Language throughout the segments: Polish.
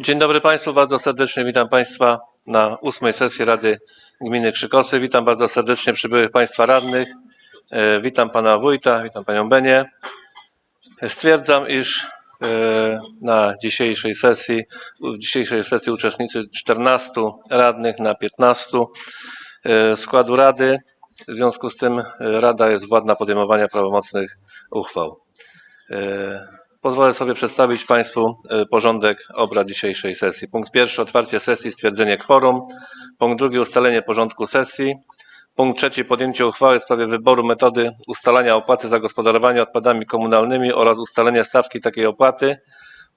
Dzień dobry Państwu, bardzo serdecznie witam Państwa na ósmej sesji Rady Gminy Krzykosy. Witam bardzo serdecznie przybyłych Państwa radnych. E, Witam Pana Wójta, witam Panią Benię. Stwierdzam, iż e, na dzisiejszej sesji, w dzisiejszej sesji uczestniczy 14 radnych na 15 e, składu Rady. W związku z tym e, Rada jest władna podejmowania prawomocnych uchwał. E, Pozwolę sobie przedstawić Państwu e, porządek obrad dzisiejszej sesji. Punkt pierwszy otwarcie sesji, stwierdzenie kworum. Punkt drugi ustalenie porządku sesji. Punkt trzeci podjęcie uchwały w sprawie wyboru metody ustalania opłaty za gospodarowanie odpadami komunalnymi oraz ustalenie stawki takiej opłaty.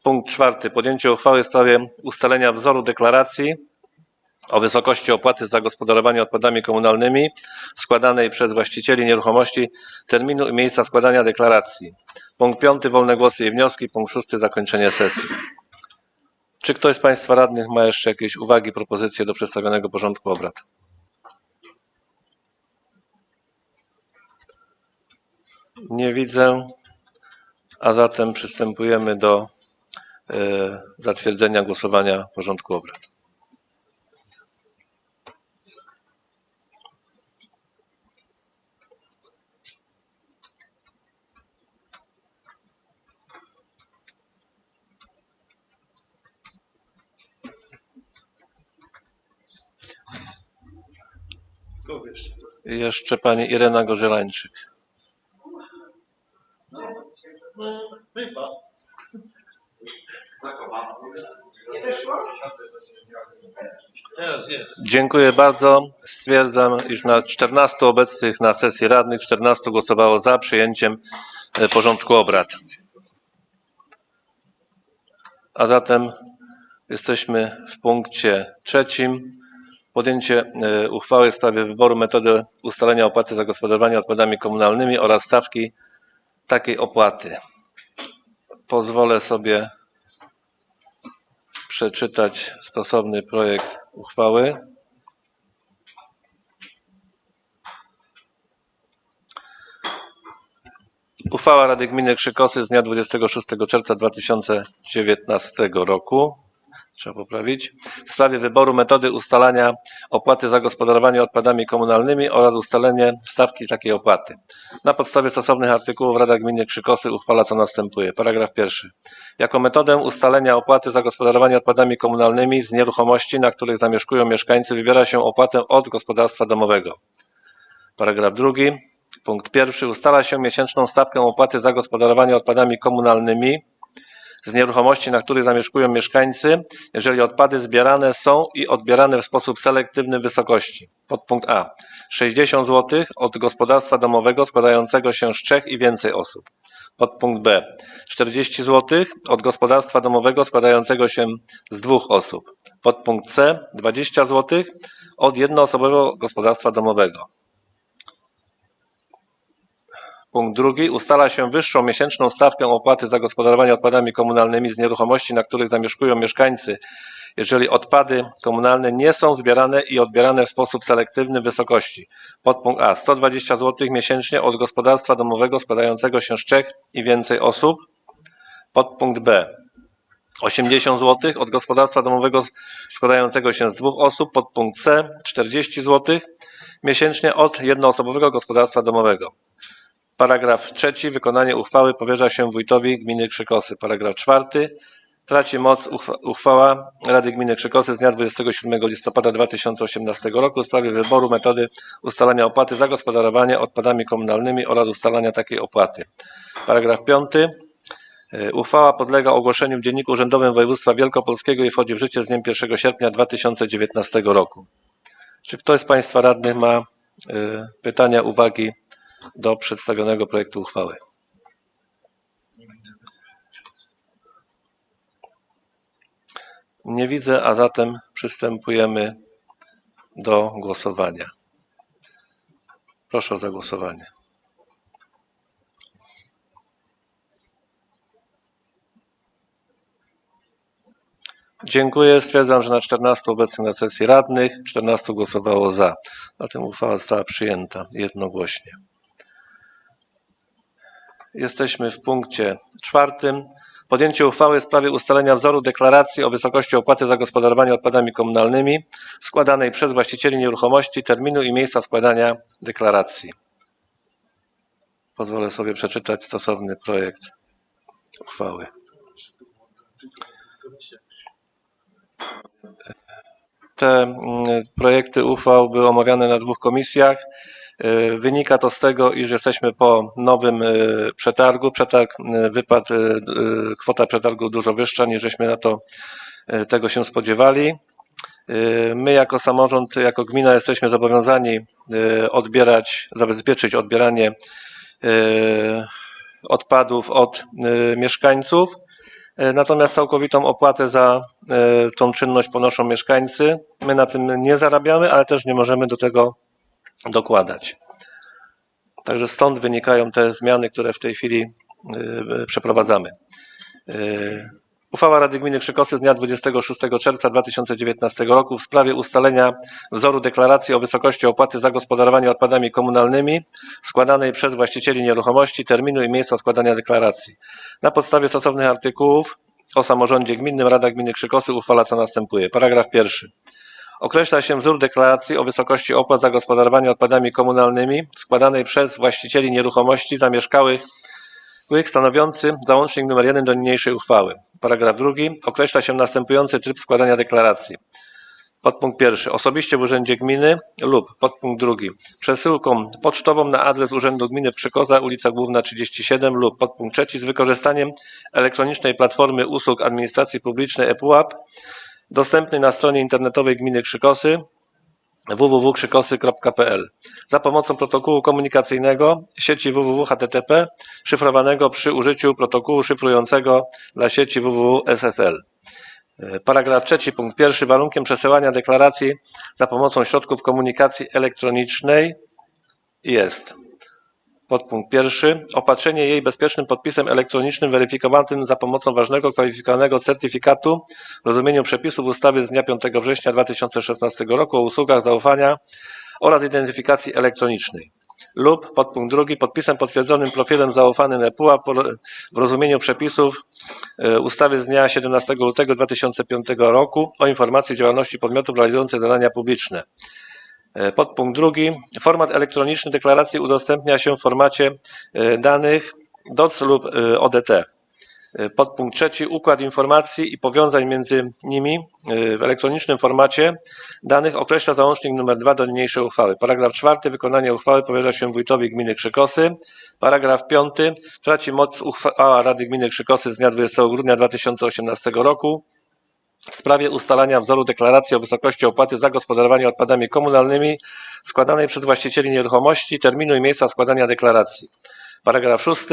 Punkt czwarty podjęcie uchwały w sprawie ustalenia wzoru deklaracji o wysokości opłaty za gospodarowanie odpadami komunalnymi składanej przez właścicieli nieruchomości terminu i miejsca składania deklaracji. Punkt piąty wolne głosy i wnioski. Punkt szósty zakończenie sesji. Czy ktoś z Państwa radnych ma jeszcze jakieś uwagi, propozycje do przedstawionego porządku obrad? Nie widzę, a zatem przystępujemy do e, zatwierdzenia głosowania porządku obrad. Jeszcze pani Irena Gorzelańczyk. Teraz jest. Dziękuję bardzo. Stwierdzam, iż na 14 obecnych na sesji radnych 14 głosowało za przyjęciem e, porządku obrad. A zatem jesteśmy w punkcie trzecim. Podjęcie e, uchwały w sprawie wyboru metody ustalenia opłaty za gospodarowanie odpadami komunalnymi oraz stawki takiej opłaty. Pozwolę sobie przeczytać stosowny projekt uchwały. Uchwała Rady Gminy Krzykosy z dnia 26 czerwca 2019 roku. Trzeba poprawić. W sprawie wyboru metody ustalania opłaty za gospodarowanie odpadami komunalnymi oraz ustalenie stawki takiej opłaty. Na podstawie stosownych artykułów Rada Gminy Krzykosy uchwala co następuje. Paragraf pierwszy. Jako metodę ustalenia opłaty za gospodarowanie odpadami komunalnymi z nieruchomości, na których zamieszkują mieszkańcy, wybiera się opłatę od gospodarstwa domowego. Paragraf drugi. Punkt pierwszy. Ustala się miesięczną stawkę opłaty za gospodarowanie odpadami komunalnymi z nieruchomości, na których zamieszkują mieszkańcy, jeżeli odpady zbierane są i odbierane w sposób selektywny wysokości. Podpunkt A. 60 zł od gospodarstwa domowego składającego się z trzech i więcej osób. Podpunkt B. 40 zł od gospodarstwa domowego składającego się z dwóch osób. Podpunkt C. 20 zł od jednoosobowego gospodarstwa domowego. Punkt drugi. Ustala się wyższą miesięczną stawkę opłaty za gospodarowanie odpadami komunalnymi z nieruchomości, na których zamieszkują mieszkańcy, jeżeli odpady komunalne nie są zbierane i odbierane w sposób selektywny w wysokości. Podpunkt A. 120 zł miesięcznie od gospodarstwa domowego składającego się z trzech i więcej osób. Podpunkt B. 80 zł od gospodarstwa domowego składającego się z dwóch osób. Podpunkt C. 40 zł miesięcznie od jednoosobowego gospodarstwa domowego. Paragraf trzeci. Wykonanie uchwały powierza się wójtowi gminy Krzykosy. Paragraf czwarty. Traci moc uchwa- uchwała Rady Gminy Krzykosy z dnia 27 listopada 2018 roku w sprawie wyboru metody ustalania opłaty za gospodarowanie odpadami komunalnymi oraz ustalania takiej opłaty. Paragraf piąty. E, Uchwała podlega ogłoszeniu w Dzienniku Urzędowym Województwa Wielkopolskiego i wchodzi w życie z dniem 1 sierpnia 2019 roku. Czy ktoś z Państwa radnych ma e, pytania, uwagi do przedstawionego projektu uchwały? Nie widzę, a zatem przystępujemy do głosowania. Proszę o zagłosowanie. Dziękuję. Stwierdzam, że na 14 obecnych na sesji radnych 14 głosowało za. Zatem uchwała została przyjęta jednogłośnie. Jesteśmy w punkcie czwartym. Podjęcie uchwały w sprawie ustalenia wzoru deklaracji o wysokości opłaty za gospodarowanie odpadami komunalnymi składanej przez właścicieli nieruchomości, terminu i miejsca składania deklaracji. Pozwolę sobie przeczytać stosowny projekt uchwały. Te mm, projekty uchwał były omawiane na dwóch komisjach. Y, Wynika to z tego, iż jesteśmy po nowym y, przetargu. Przetarg y, wypadł, kwota przetargu dużo wyższa niż żeśmy na to tego się spodziewali. My jako samorząd, jako gmina jesteśmy zobowiązani odbierać, zabezpieczyć odbieranie odpadów od mieszkańców. Natomiast całkowitą opłatę za tą czynność ponoszą mieszkańcy. My na tym nie zarabiamy, ale też nie możemy do tego dokładać. Także stąd wynikają te zmiany, które w tej chwili y, przeprowadzamy. Y, Uchwała Rady Gminy Krzykosy z dnia 26 czerwca 2019 roku w sprawie ustalenia wzoru deklaracji o wysokości opłaty za gospodarowanie odpadami komunalnymi składanej przez właścicieli nieruchomości, terminu i miejsca składania deklaracji. Na podstawie stosownych artykułów o samorządzie gminnym Rada Gminy Krzykosy uchwala co następuje. Paragraf pierwszy. Określa się wzór deklaracji o wysokości opłat za gospodarowanie odpadami komunalnymi składanej przez właścicieli nieruchomości zamieszkałych stanowiący załącznik nr 1 do niniejszej uchwały. Paragraf drugi. Określa się następujący tryb składania deklaracji. Podpunkt pierwszy. Osobiście w Urzędzie Gminy lub podpunkt drugi. Przesyłką pocztową na adres Urzędu Gminy w Przykoza, ulica Główna 37 lub podpunkt trzeci z wykorzystaniem elektronicznej platformy usług administracji publicznej ePUAP dostępnej na stronie internetowej Gminy Krzykosy www.krzykosy.pl za pomocą protokołu komunikacyjnego sieci www HTTP szyfrowanego przy użyciu protokołu szyfrującego dla sieci www SSL. E, Paragraf trzeci, punkt pierwszy. Warunkiem przesyłania deklaracji za pomocą środków komunikacji elektronicznej jest podpunkt pierwszy. Opatrzenie jej bezpiecznym podpisem elektronicznym weryfikowanym za pomocą ważnego kwalifikowanego certyfikatu w rozumieniu przepisów ustawy z dnia 5 września 2016 roku o usługach zaufania oraz identyfikacji elektronicznej lub podpunkt drugi podpisem potwierdzonym profilem zaufanym ePUA w rozumieniu przepisów e, ustawy z dnia 17 lutego 2005 roku o informacji działalności podmiotów realizujących zadania publiczne. E, Podpunkt drugi. Format elektroniczny deklaracji udostępnia się w formacie e, danych DOC lub e, ODT. Podpunkt trzeci. Układ informacji i powiązań między nimi w elektronicznym formacie danych określa załącznik nr 2 do niniejszej uchwały. Paragraf czwarty. Wykonanie uchwały powierza się wójtowi gminy Krzykosy. Paragraf piąty. Traci moc uchwała Rady Gminy Krzykosy z dnia 20 grudnia 2018 roku w sprawie ustalania wzoru deklaracji o wysokości opłaty za gospodarowanie odpadami komunalnymi składanej przez właścicieli nieruchomości, terminu i miejsca składania deklaracji. Paragraf 6.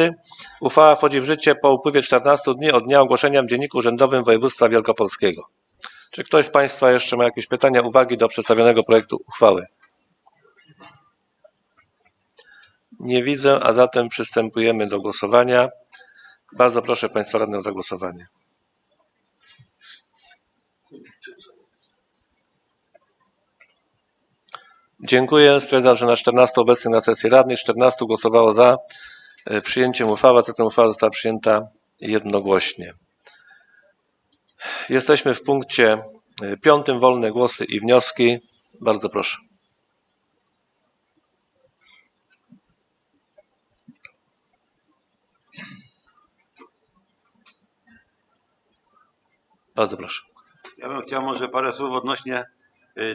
Uchwała wchodzi w życie po upływie 14 dni od dnia ogłoszenia w Dzienniku Urzędowym Województwa Wielkopolskiego. Czy ktoś z Państwa jeszcze ma jakieś pytania, uwagi do przedstawionego projektu uchwały? Nie widzę, a zatem przystępujemy do głosowania. Bardzo proszę Państwa radnych o zagłosowanie. Dziękuję. Stwierdzam, że na 14 obecnych na sesji radnych 14 głosowało za e, przyjęciem uchwały, zatem uchwała została przyjęta jednogłośnie. Jesteśmy w punkcie e, piątym. Wolne głosy i wnioski. Bardzo proszę. Bardzo proszę. Ja bym chciał może parę słów odnośnie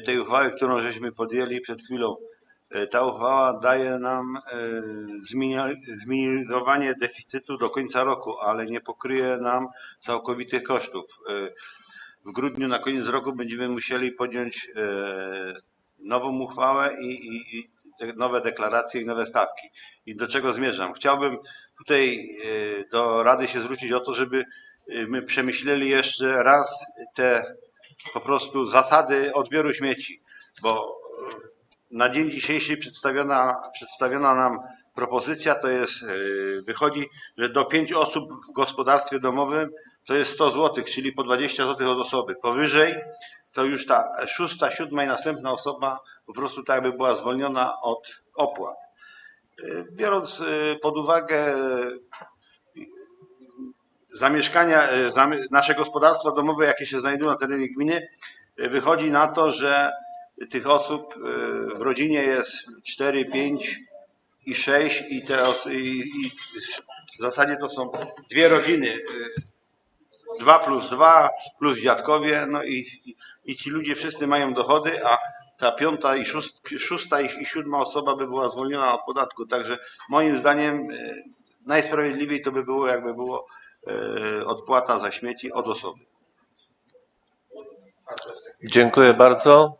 tej uchwały, którą żeśmy podjęli przed chwilą. Y, Ta uchwała daje nam y, zminimalizowanie deficytu do końca roku, ale nie pokryje nam całkowitych kosztów. Y, W grudniu na koniec roku będziemy musieli podjąć y, nową uchwałę i, i, i nowe deklaracje i nowe stawki. I do czego zmierzam? Chciałbym tutaj y, do Rady się zwrócić o to, żeby y, my przemyśleli jeszcze raz te po prostu zasady odbioru śmieci, bo na dzień dzisiejszy przedstawiona, przedstawiona nam propozycja to jest, yy, wychodzi, że do 5 osób w gospodarstwie domowym to jest 100 zł, czyli po 20 zł od osoby. Powyżej to już ta szósta, siódma i następna osoba po prostu tak by była zwolniona od opłat. Y, Biorąc y, pod uwagę zamieszkania, zamy- nasze gospodarstwa domowe, jakie się znajdują na terenie gminy, y, wychodzi na to, że tych osób y, w rodzinie jest 4, 5 i 6 i, te i, i w zasadzie to są dwie rodziny. y, 2 plus 2 plus dziadkowie, no i, i, ci ludzie wszyscy mają dochody, a ta piąta i szóst, szósta i, i siódma osoba by była zwolniona od podatku. Także moim zdaniem e, najsprawiedliwiej to by było, jakby było e, odpłata za śmieci od osoby. Dziękuję bardzo.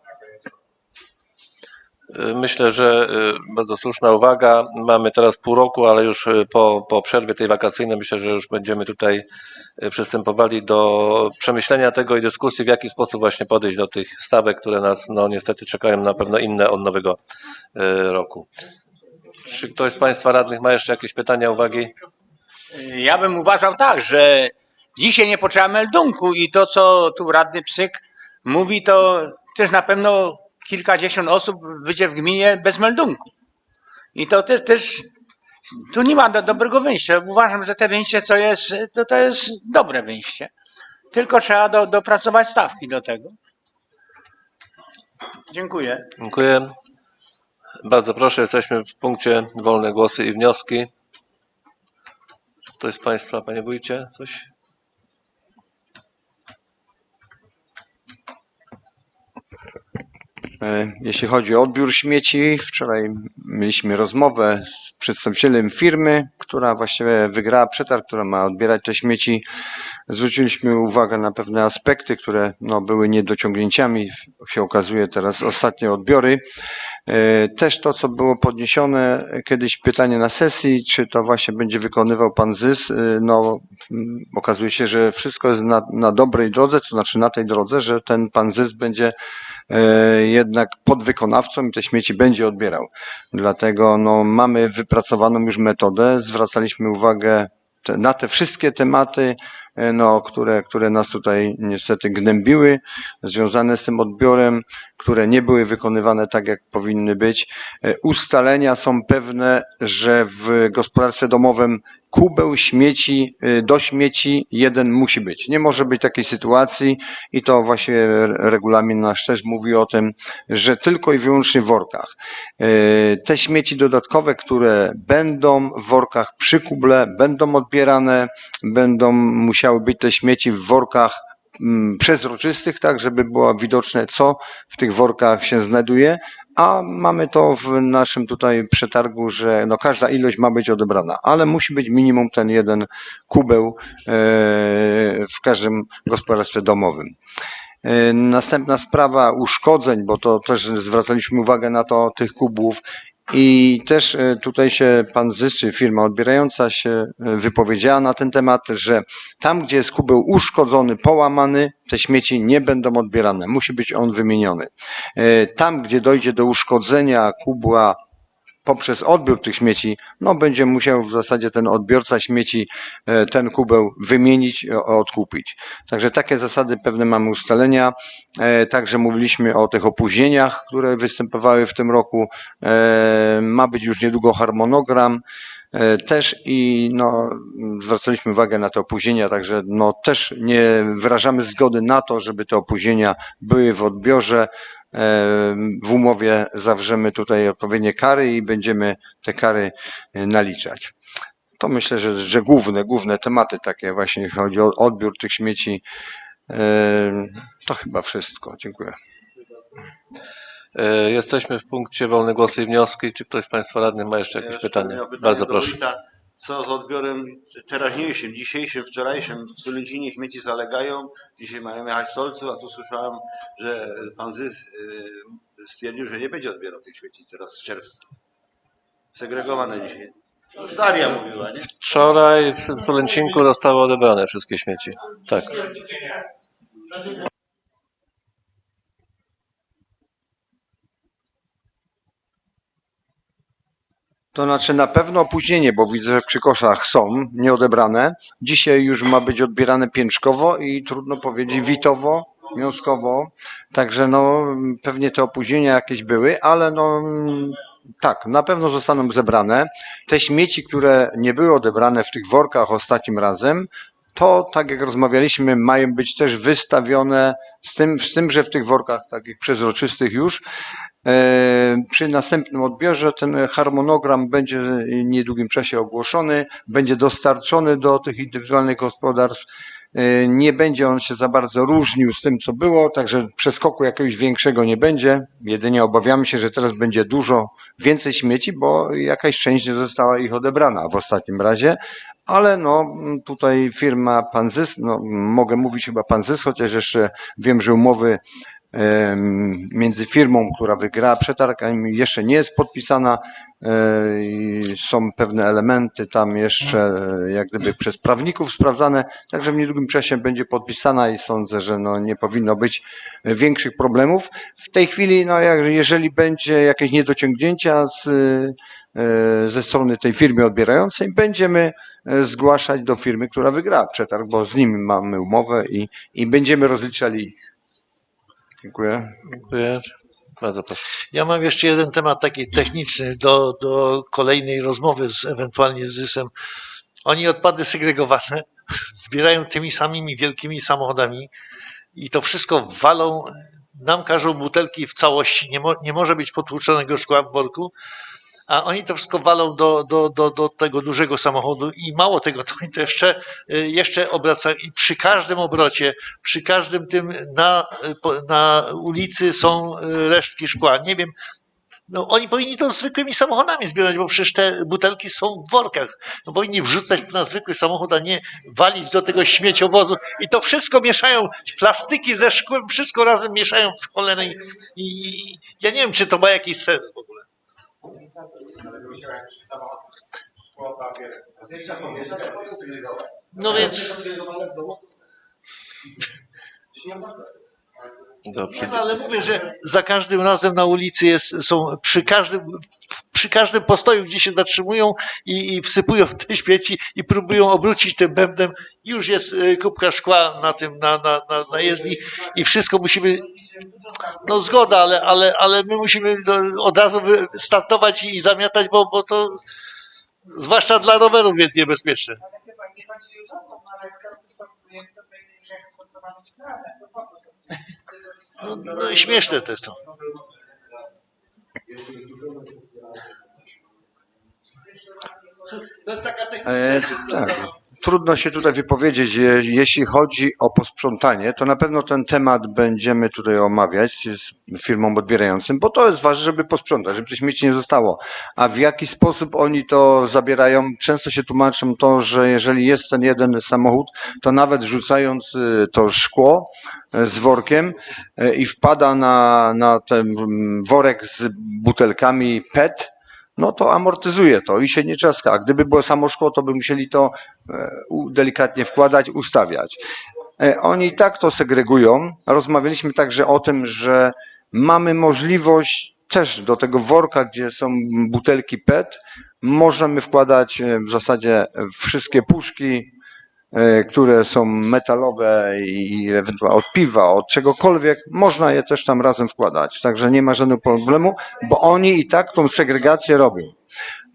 Y, Myślę, że y, bardzo słuszna uwaga. Mamy teraz pół roku, ale już po, po przerwie tej wakacyjnej myślę, że już będziemy tutaj przystępowali do przemyślenia tego i dyskusji, w jaki sposób właśnie podejść do tych stawek, które nas no niestety czekają na pewno inne od nowego roku. Czy ktoś z Państwa radnych ma jeszcze jakieś pytania, uwagi? Ja bym uważał tak, że dzisiaj nie potrzeba meldunku i to, co tu radny Psyk mówi, to też na pewno kilkadziesiąt osób będzie w gminie bez meldunku. I to też, też tu nie ma do, dobrego wyjścia. Uważam, że te wyjście, co jest, to, to jest dobre wyjście. Tylko trzeba do, dopracować stawki do tego. Dziękuję. Dziękuję. Bardzo proszę, jesteśmy w punkcie wolne głosy i wnioski. Czy Ktoś z Państwa, Panie Wójcie, coś? E, Jeśli chodzi o odbiór śmieci, wczoraj mieliśmy rozmowę z przedstawicielem firmy, która właściwie wygrała przetarg, która ma odbierać te śmieci. Zwróciliśmy uwagę na pewne aspekty, które no, były niedociągnięciami. Się okazuje teraz ostatnie odbiory. E, Też to, co było podniesione kiedyś pytanie na sesji, czy to właśnie będzie wykonywał pan ZYS, e, no mm, okazuje się, że wszystko jest na, na dobrej drodze, to znaczy na tej drodze, że ten pan ZYS będzie e, jednak podwykonawcą i te śmieci będzie odbierał. Dlatego no, mamy wypracowaną już metodę, zwracaliśmy uwagę na te wszystkie tematy, no, które, które nas tutaj niestety gnębiły, związane z tym odbiorem, które nie były wykonywane tak, jak powinny być. E, Ustalenia są pewne, że w gospodarstwie domowym kubeł śmieci, e, do śmieci jeden musi być. Nie może być takiej sytuacji i to właśnie re- regulamin nasz też mówi o tym, że tylko i wyłącznie w workach. E, Te śmieci dodatkowe, które będą w workach przy kuble, będą odbierane, będą musiały być te śmieci w workach mm, przezroczystych, tak, żeby było widoczne, co w tych workach się znajduje, a mamy to w naszym tutaj przetargu, że no każda ilość ma być odebrana, ale musi być minimum ten jeden kubeł e, w każdym gospodarstwie domowym. E, Następna sprawa uszkodzeń, bo to też zwracaliśmy uwagę na to tych kubów i też e, tutaj się pan Zys, czy firma odbierająca się e, wypowiedziała na ten temat, że tam, gdzie jest kubeł uszkodzony, połamany, te śmieci nie będą odbierane. Musi być on wymieniony. E, Tam, gdzie dojdzie do uszkodzenia kubła poprzez odbiór tych śmieci, no będzie musiał w zasadzie ten odbiorca śmieci e, ten kubeł wymienić, o- odkupić. Także takie zasady pewne mamy ustalenia. E, Także mówiliśmy o tych opóźnieniach, które występowały w tym roku. E, Ma być już niedługo harmonogram e, też i no, zwracaliśmy uwagę na te opóźnienia, także no, też nie wyrażamy zgody na to, żeby te opóźnienia były w odbiorze. W umowie zawrzemy tutaj odpowiednie kary i będziemy te kary e, naliczać. To myślę, że, że główne, główne tematy takie właśnie, jeśli chodzi o odbiór tych śmieci. To chyba wszystko. Dziękuję. E, Jesteśmy w punkcie wolne głosy i wnioski. Czy ktoś z Państwa radnych ma jeszcze Ja jakieś pytanie? Bardzo proszę. Co z odbiorem teraźniejszym, dzisiejszym, wczorajszym? W Sulęcinie śmieci zalegają, dzisiaj mają jechać w Solcu, a tu słyszałem, że pan Zys y, stwierdził, że nie będzie odbierał tych śmieci teraz w czerwcu. Segregowane dzisiaj. Daria mówiła, nie? Wczoraj w Sulęcinku zostały odebrane wszystkie śmieci. Tak. To znaczy na pewno opóźnienie, bo widzę, że w Krzykoszach są nieodebrane. Dzisiaj już ma być odbierane pięczkowo i trudno powiedzieć witowo, wiązkowo. Także no pewnie te opóźnienia jakieś były, ale no tak, na pewno zostaną zebrane. Te śmieci, które nie były odebrane w tych workach ostatnim razem, to tak jak rozmawialiśmy, mają być też wystawione z tym, z tym że w tych workach takich przezroczystych już E, Przy następnym odbiorze ten harmonogram będzie w niedługim czasie ogłoszony, będzie dostarczony do tych indywidualnych gospodarstw. E, Nie będzie on się za bardzo różnił z tym, co było, także przeskoku jakiegoś większego nie będzie. Jedynie obawiamy się, że teraz będzie dużo więcej śmieci, bo jakaś część została ich odebrana w ostatnim razie. Ale no tutaj firma Panzys, no mogę mówić chyba Panzys, chociaż jeszcze wiem, że umowy między firmą, która wygrała przetarg, a jeszcze nie jest podpisana. e, Są pewne elementy tam jeszcze e, jak gdyby przez prawników sprawdzane, także w niedługim czasie będzie podpisana i sądzę, że no nie powinno być większych problemów. W tej chwili, no jak, jeżeli będzie jakieś niedociągnięcia z, e, ze strony tej firmy odbierającej, będziemy e, zgłaszać do firmy, która wygrała przetarg, bo z nimi mamy umowę i, i będziemy rozliczali ich. Dziękuję. Dziękuję. Bardzo proszę. Ja mam jeszcze jeden temat taki techniczny do, do kolejnej rozmowy z ewentualnie z ZYS-em. Oni odpady segregowane zbierają tymi samymi wielkimi samochodami i to wszystko walą, nam każą butelki w całości, nie, mo, nie może być potłuczonego szkła w worku, a oni to wszystko walą do, do, do, do tego dużego samochodu i mało tego, to oni to jeszcze, y, jeszcze obracają i przy każdym obrocie, przy każdym tym na, y, na ulicy są y, resztki szkła. Nie wiem, no oni powinni to zwykłymi samochodami zbierać, bo przecież te butelki są w workach. No powinni wrzucać to na zwykły samochód, a nie walić do tego śmieciowozu. I to wszystko mieszają, plastiki ze szkłem, wszystko razem mieszają w cholerę. I, i ja nie wiem, czy to ma jakiś sens w ogóle. No więc, Dobrze. no, ale mówię, że za każdym razem na ulicy jest, są przy każdym, przy każdym postoju, gdzie się zatrzymują i, i wsypują te śmieci i próbują obrócić tym bębnem, już jest y, kubka szkła na tym, na, na, na, na jezdni i wszystko musimy, no zgoda, ale, ale, ale my musimy od razu startować i zamiatać, bo, bo to zwłaszcza dla rowerów jest niebezpieczne. No są są No, i śmieszne też to. To jest taka techniczna E, tak. Trudno się tutaj wypowiedzieć. Je- Jeśli chodzi o posprzątanie, to na pewno ten temat będziemy tutaj omawiać z firmą odbierającym, bo to jest ważne, żeby posprzątać, żeby tych śmieci nie zostało. A w jaki sposób oni to zabierają? Często się tłumaczą to, że jeżeli jest ten jeden samochód, to nawet rzucając y, to szkło y, z workiem y, i wpada na, na ten mm, worek z butelkami PET, no to amortyzuje to i się nie czaska. A gdyby było samo szkło, to by musieli to e, delikatnie wkładać, ustawiać. E, Oni i tak to segregują. Rozmawialiśmy także o tym, że mamy możliwość też do tego worka, gdzie są butelki PET, możemy wkładać e, w zasadzie wszystkie puszki, które są metalowe i ewentualnie od piwa, od czegokolwiek, można je też tam razem wkładać. Także nie ma żadnego problemu, bo oni i tak tą segregację robią.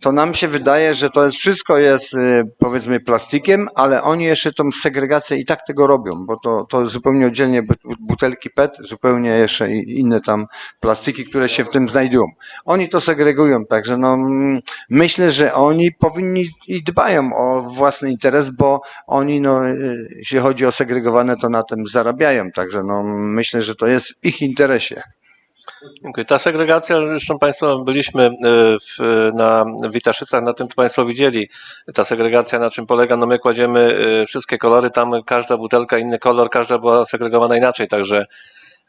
To nam się wydaje, że to jest wszystko jest y, powiedzmy plastikiem, ale oni jeszcze tą segregację i tak tego robią, bo to, to zupełnie oddzielnie bu- butelki PET, zupełnie jeszcze inne tam plastiki, które się w tym znajdują. Oni to segregują, także no mm, myślę, że oni powinni i dbają o własny interes, bo oni no y, jeśli chodzi o segregowane, to na tym zarabiają, także no myślę, że to jest w ich interesie. Dziękuję. Ta segregacja, zresztą Państwo byliśmy e, w, na Witaszycach, na tym to Państwo widzieli. Ta segregacja na czym polega? No my kładziemy e, wszystkie kolory, tam każda butelka inny kolor, każda była segregowana inaczej, także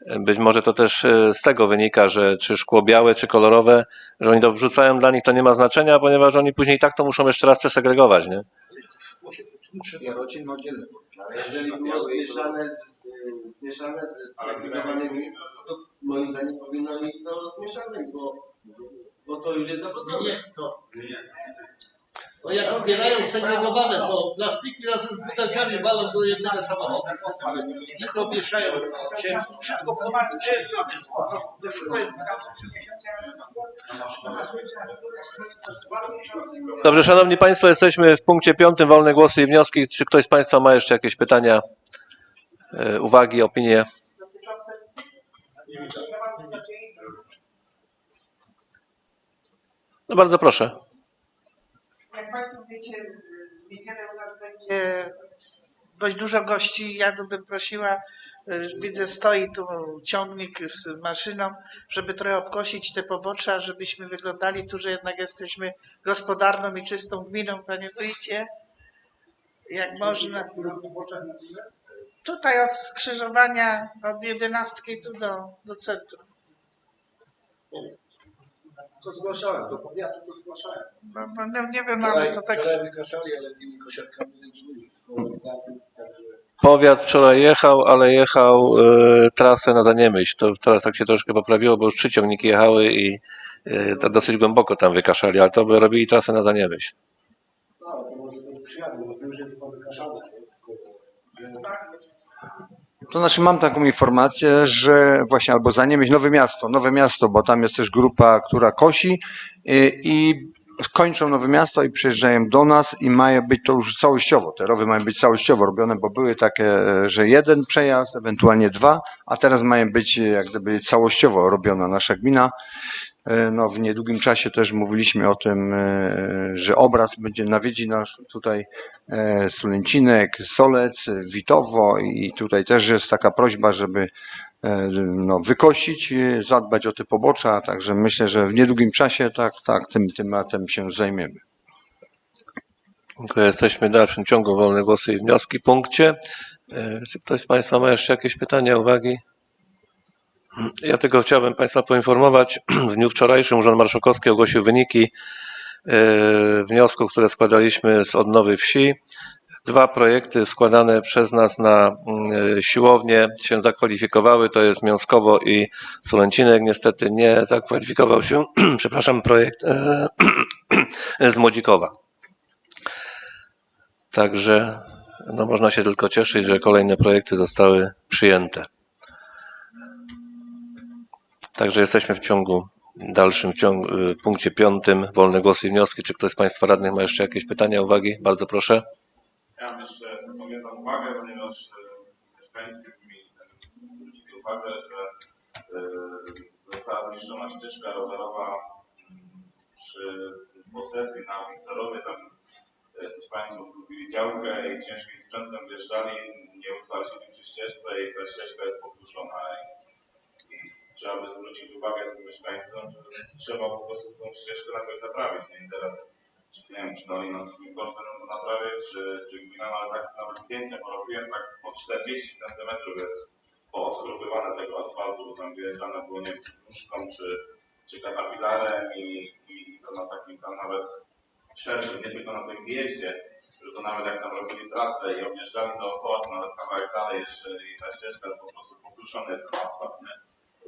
e, być może to też z tego wynika, że czy szkło białe, czy kolorowe, że oni to wrzucają, dla nich to nie ma znaczenia, ponieważ oni później i tak to muszą jeszcze raz przesegregować, nie? Jeżeli było zmieszane z, z, zmieszane z segregowanymi, to moim zdaniem powinno iść do zmieszanych, bo, bo to już jest zawodowe. Nie, to. No jak zbierają segregowane, to plastiki razem z butelkami walą do jednego samochodu. I to mieszają się. Wszystko pomaga. Wszystko jest. Dobrze, Szanowni Państwo, jesteśmy w punkcie piątym, wolne głosy i wnioski. Czy ktoś z Państwa ma jeszcze jakieś pytania, e, uwagi, opinie? No bardzo proszę. Jak Państwo wiecie, w niedzielę u nas będzie dość dużo gości. Ja tu bym prosiła, y, widzę stoi tu ciągnik z maszyną, żeby trochę obkosić te pobocza, żebyśmy wyglądali tu, że jednak jesteśmy gospodarną i czystą gminą, Panie Wójcie. Jak można. Tutaj od skrzyżowania, od jedenastki tu do, do centrum. To zgłaszałem, do powiatu to zgłaszałem. No, no, nie, nie wiem, ale to tak... Wczoraj wykaszali, ale tymi kosiarkami. Także Powiat wczoraj jechał, ale jechał e, trasę na Zaniemyśl. To teraz tak się troszkę poprawiło, bo już trzy ciągniki jechały i e, to dosyć głęboko tam wykaszali, ale to by robili trasę na Zaniemyśl. no, to może to przyjadą, bo to już jest wykaszane. Że To znaczy mam taką informację, że właśnie albo za Niemiec Nowe Miasto, Nowe Miasto, bo tam jest też grupa, która kosi i, i kończą Nowe Miasto i przyjeżdżają do nas i mają być to już całościowo, te rowy mają być całościowo robione, bo były takie, że jeden przejazd, ewentualnie dwa, a teraz mają być jak gdyby całościowo robiona nasza gmina. E, No, w niedługim czasie też mówiliśmy o tym, e, że obraz będzie nawiedzi nas tutaj e, Sulęcinek, Solec, Witowo i tutaj też jest taka prośba, żeby no, wykosić, zadbać o te pobocza, także myślę, że w niedługim czasie tak, tak, tym tematem się zajmiemy. Jesteśmy w dalszym ciągu wolne głosy i wnioski punkcie. Czy ktoś z Państwa ma jeszcze jakieś pytania, uwagi? Ja tylko chciałbym Państwa poinformować. W dniu wczorajszym Urząd Marszałkowski ogłosił wyniki e, wniosków, które składaliśmy z odnowy wsi. Dwa projekty składane przez nas na mm, siłownię się zakwalifikowały. To jest Miąskowo i Sulęcinek. Niestety nie zakwalifikował się, przepraszam, projekt e, z Młodzikowa. Także no, można się tylko cieszyć, że kolejne projekty zostały przyjęte. Także jesteśmy w ciągu dalszym ciągu, y, punkcie piątym, wolne głosy i wnioski. Czy ktoś z Państwa radnych ma jeszcze jakieś pytania, uwagi? Bardzo proszę. Ja mam jeszcze jedną uwagę, ponieważ e, mieszkańcy ten zwrócili uwagę, że e, została zniszczona ścieżka rowerowa mm, przy posesji na Wiktorowie. Tam coś Państwo kupili działkę i ciężkim sprzętem wjeżdżali, nie utwardzili przy ścieżce i ta ścieżka jest pokruszona. Trzeba by zwrócić uwagę tym mieszkańcom, że trzeba po prostu tą ścieżkę jakoś naprawić. Nie? I teraz nie wiem, czy dali nas swym kosztem naprawy, czy, czy gmina, ale tak nawet zdjęcia porobiłem, tak po 40 cm jest poodchrupywane tego asfaltu, bo tam wyjeżdżane było, nie wiem, czy czy, katapilarem i, i to na takim tam nawet szerszym, nie tylko na tym wjeździe, tylko nawet jak tam robili pracę i objeżdżali dookoła, to nawet kawałek dalej jeszcze i ta ścieżka jest po prostu pokruszony jest ten asfalt, nie?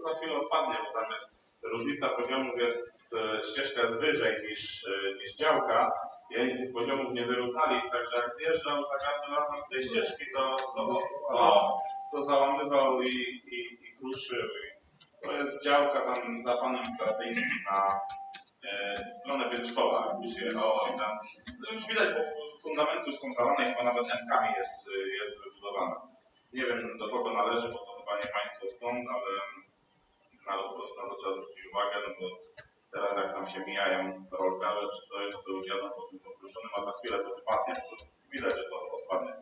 Za chwilę odpadnie, bo tam jest różnica poziomów jest, e, ścieżka jest wyżej niż, e, niż działka i oni tych poziomów nie wyrównali, także jak zjeżdżał za każdym razem z tej ścieżki, to, to, to, to załamywał i, i, i kruszył. To jest działka tam za panem Stratyńskim na e, stronę jakby się jechało i tam no już widać, bo fu- fundamenty już są zalane chyba nawet M-kami jest, jest wybudowana. Nie wiem do kogo należy, bo to chyba nie państwo stąd, ale ale po prostu na to trzeba zwrócić uwagę, no bo teraz jak tam się mijają rolkarze czy coś, to już jadą po tym pokruszonym, a za chwilę to wypadnie, to widać, że to odpadnie.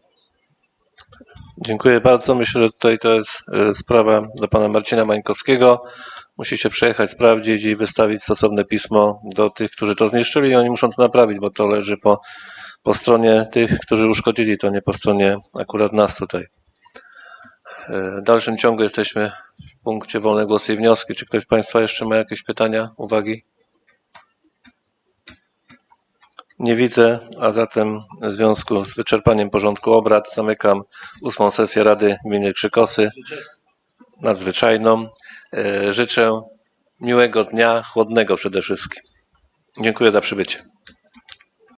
Dziękuję bardzo. Myślę, że tutaj to jest e, sprawa do pana Marcina Mańkowskiego. Musi się przejechać, sprawdzić i wystawić stosowne pismo do tych, którzy to zniszczyli i oni muszą to naprawić, bo to leży po, po stronie tych, którzy uszkodzili, to nie po stronie akurat nas tutaj. E, W dalszym ciągu jesteśmy punkcie wolne głosy i wnioski. Czy ktoś z Państwa jeszcze ma jakieś pytania, uwagi? Nie widzę, a zatem w związku z wyczerpaniem porządku obrad zamykam ósmą sesję Rady Gminy Krzykosy nadzwyczajną. E, Życzę miłego dnia, chłodnego przede wszystkim. Dziękuję za przybycie.